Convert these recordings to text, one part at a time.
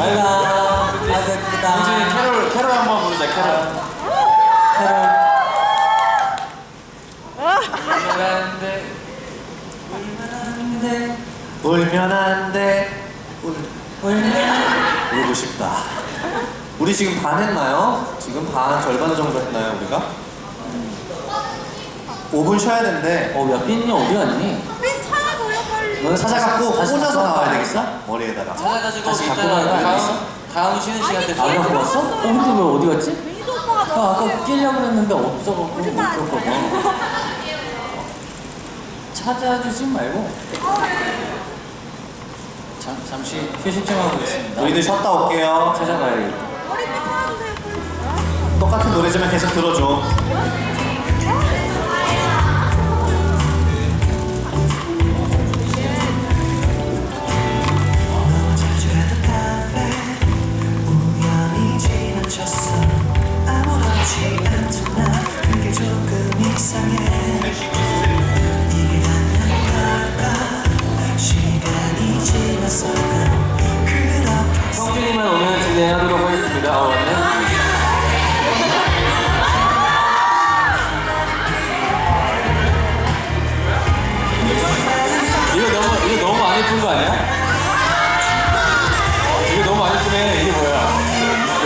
아이고 이쁘다. 현준이 캐롤 캐롤 한번 부르자 캐롤 캐롤 울면 안 돼. 울면 울고 싶다. 우리 지금 반 했나요? 지금 반 절반 정도 했나요 우리가? 5분 쉬어야 된대. 어야 삐니 어디 갔니? 다시 꽂아서 갖고 나와야. 되겠어? 머리에다가 찾아가지고 다시 갖고 이따가 가야 되겠어? 다음 쉬는 시간 때 안 갖고 왔어? 어 근데 왜 어디 갔지? 민수 오빠가 나 아까. 끼려고 했는데 없어갖고 못 하지 줬거든 찾아주지 말고 잠, 잠시 휴식 좀 하고 있습니다 우리들 쉬었다 올게요 머리 빨리. 똑같은 노래지만 계속 들어줘 푼거 아니야? 이거 너무 많이 푸네. 이게 뭐야?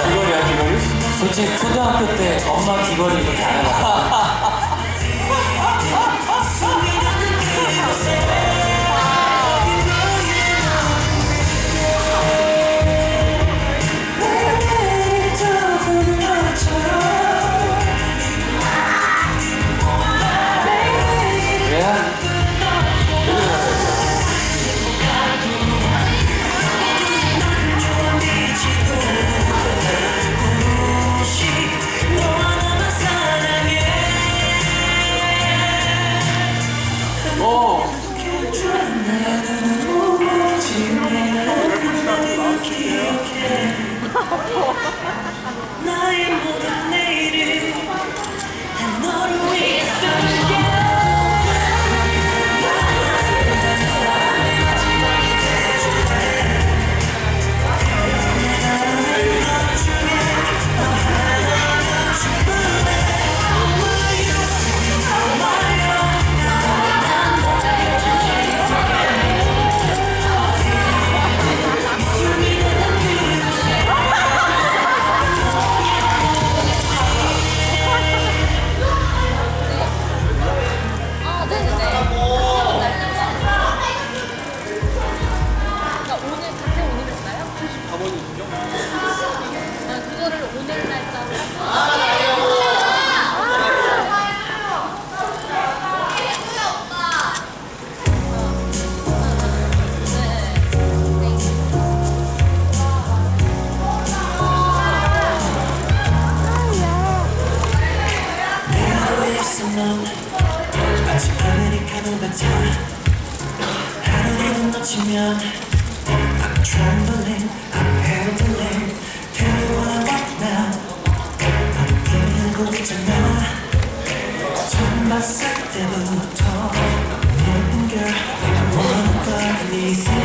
귀걸이야 귀걸이? 솔직히 초등학교 때 엄마 귀걸이 이렇게 안 해봤어 하루 같아 하루를 놓치면 I'm trembling, I'm handling Tell me what I want now 난 비밀고 있잖아 처음 봤을 때부터 I'm living girl I wanna go